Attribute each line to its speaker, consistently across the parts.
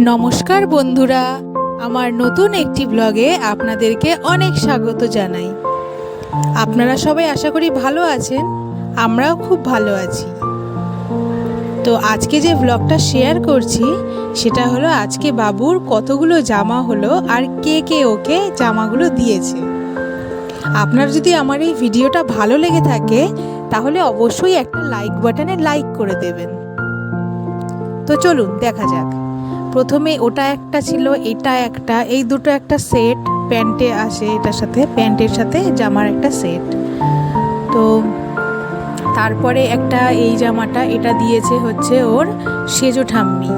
Speaker 1: নমস্কার বন্ধুরা, আমার নতুন একটি ব্লগে আপনাদেরকে অনেক স্বাগত জানাই। আপনারা সবাই আশা করি ভালো আছেন, আমরাও খুব ভালো আছি। তো আজকে যে ব্লগটা শেয়ার করছি, সেটা হলো আজকে বাবুর কতগুলো জামা হলো আর কে কে ওকে জামাগুলো দিয়েছে। আপনার যদি আমার এই ভিডিওটা ভালো লেগে থাকে তাহলে অবশ্যই একটা লাইক বাটনে লাইক করে দেবেন। তো চলুন, দেখা যাক। প্রথমে ওটা একটা ছিল, এটা একটা, এই দুটো একটা সেট প্যান্টে আসে এটার সাথে, প্যান্টের সাথে জামার একটা সেট তো তারপরে একটা এই জামাটা, এটা দিয়েছে হচ্ছে ওর সেজো ঠাম্মি।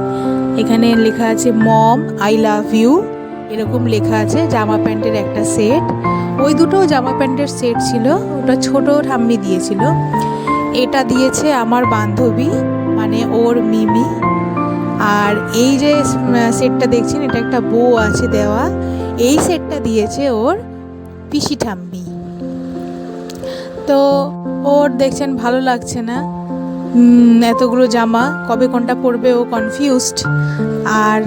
Speaker 1: এখানে লেখা আছে, মম আই লাভ ইউ এরকম লেখা আছে, জামা প্যান্টের একটা সেট ওই দুটো জামা প্যান্টের সেট ছিল, ওটা ছোট ঠাম্মি দিয়েছিল। এটা দিয়েছে আমার বান্ধবী মানে ওর মিমি। আর এই যে সেটটা দেখছেন, এটা একটা বউ আছে দেওয়া। এই সেটটা দিয়েছে ওর পিসি ঠাম্মি। তো ওর দেখছেন, ভালো লাগছে না। এতগুলো জামা, কবে কোনটা পরবে ও কনফিউজড আর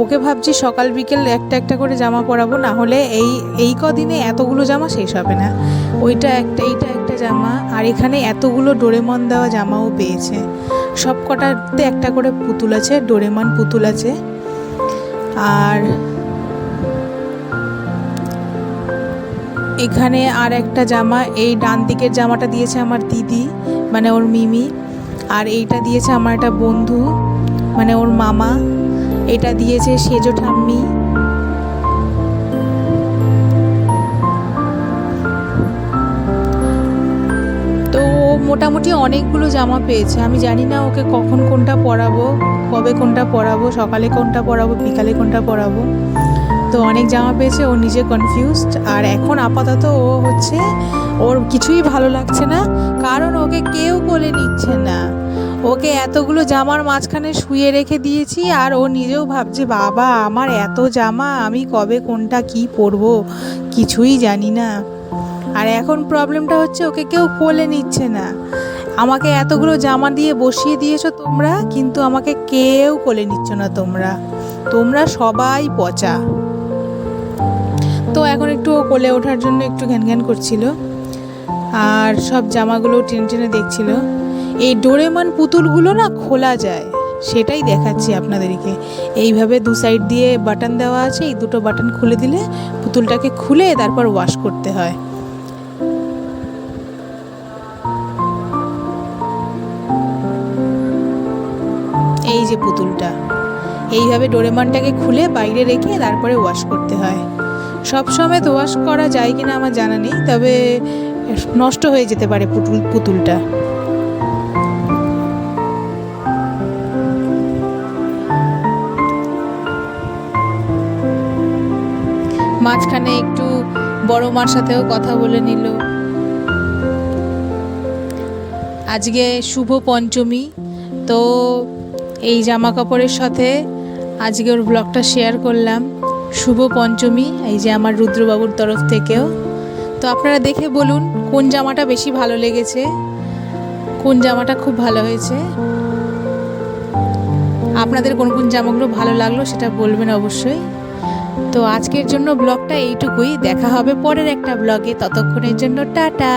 Speaker 1: ওকে ভাবছি সকাল বিকেল একটা একটা করে জামা পরাবো, না হলে এই এই কদিনে এতগুলো জামা শেষ হবে না। ওইটা একটা, এইটা একটা জামা, আর এখানে এতগুলো ডোরেমন দেওয়া জামাও পেয়েছে। সব কটাতে একটা করে পুতুল আছে, ডোরেমন পুতুল আছে। আর এখানে আর একটা জামা, এই ডান দিকের জামাটা দিয়েছে আমার দিদি মানে ওর মিমি, আর এইটা দিয়েছে আমার একটা বন্ধু মানে ওর মামা। এটা দিয়েছে সেজো ঠাম্মি। তো মোটামুটি অনেকগুলো জামা পেয়েছে। আমি জানি না ওকে কখন কোনটা পরাবো, কবে কোনটা পরাবো, সকালে কোনটা পরাবো, বিকালে কোনটা পরাবো। তো অনেক জামা পেয়েছে, ও নিজে কনফিউজড আর এখন আপাতত ও হচ্ছে, ওর কিছুই ভালো লাগছে না। কারণ ওকে কেউ বলে নিচ্ছে না। ওকে এতগুলো জামার মাঝখানে শুয়ে রেখে দিয়েছি আর ও নিজেও ভাবছে, বাবা, আমার এত জামা, আমি কবে কোনটা কি পরবো? কিছুই জানি না। আর এখন প্রবলেমটা হচ্ছে ওকে কেউ কোলে নিচ্ছে না। আমাকে এতগুলো জামা দিয়ে বসিয়ে দিয়েছ তোমরা, কিন্তু আমাকে কেউ কোলে নিচ্ছ না তোমরা। তোমরা সবাই পচা। তো এখন একটু কোলে ওঠার জন্য একটু ঘ্যান ঘ্যান করছিল। আর সব জামাগুলো টেনে টেনে দেখছিল। এই ডোরেমন পুতুলগুলো না খোলা যায়, সেটাই দেখাচ্ছি আপনাদেরকে। এইভাবে দু সাইড দিয়ে বাটন দেওয়া আছে, এই দুটো বাটন খুলে দিলে পুতুলটাকে খুলে তারপর ওয়াশ করতে হয়। এই যে পুতুলটা, এইভাবে ডোরেমনটাকে খুলে বাইরে রেখে তারপরে ওয়াশ করতে হয়। সব সময় তো ওয়াশ করা যায় কিনা আমার জানা নেই, তবে নষ্ট হয়ে যেতে পারে পুতুল, পুতুলটা। মাঝখানে একটু বড় মার সাথেও কথা বলে নিল। আজকে শুভ পঞ্চমী, তো এই জামা কাপড়ের সাথে আজকে ওর ব্লগটা শেয়ার করলাম। শুভ পঞ্চমী, এই যে আমার রুদ্রবাবুর তরফ থেকেও। তো আপনারা দেখে বলুন, কোন জামাটা বেশি ভালো লেগেছে? কোন জামাটা খুব ভালো হয়েছে? আপনাদের কোন কোন জামাগুলো ভালো লাগল সেটা বলবেন অবশ্যই। তো আজকের জন্য ব্লগটা এইটুকুই। দেখা হবে পরের একটা ব্লগে। ততক্ষণের জন্য টাটা।